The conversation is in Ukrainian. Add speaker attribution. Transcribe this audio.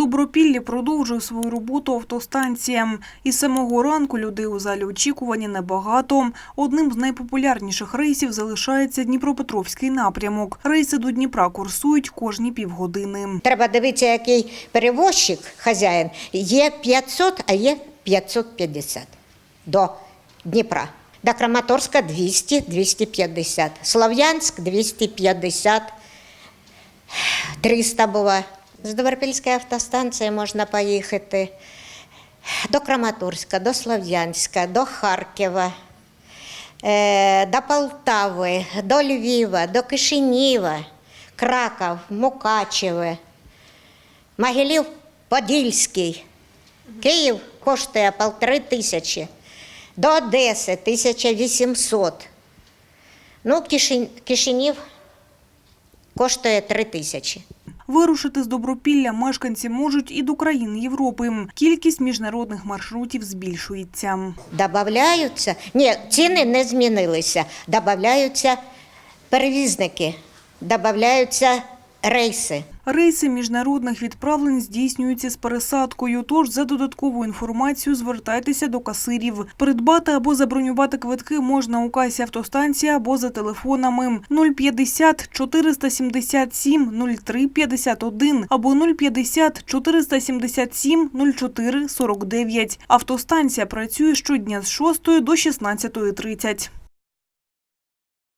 Speaker 1: Добропіллі продовжує свою роботу автостанція. Із самого ранку людей у залі очікування небагато. Одним з найпопулярніших рейсів залишається Дніпропетровський напрямок. Рейси до Дніпра курсують кожні півгодини.
Speaker 2: Треба дивитися, який перевозчик, хазяїн. Є 500, а є 550 до Дніпра. До Краматорська 200, 250. Слов'янськ 250, 300 буває. З Добропільської автостанції можна поїхати до Краматорська, до Слов'янська, до Харкова, е, до Полтави, до Львова, до Кишинєва, Краков, Мукачеве. Могилів Подільський. Київ коштує полтори тисячі. До Одеси 1800. Ну, Кишинів коштує три тисячі.
Speaker 1: Вирушити з Добропілля мешканці можуть і до країн Європи. Кількість міжнародних маршрутів збільшується.
Speaker 2: Добавляються, ні, ціни не змінилися. Добавляються перевізники, добавляються рейси.
Speaker 1: Рейси міжнародних відправлень здійснюються з пересадкою, тож за додаткову інформацію звертайтеся до касирів. Придбати або забронювати квитки можна у касі автостанції або за телефонами 050 477 03 51 або 050 477 04 49. Автостанція працює щодня з 6 до 16.30.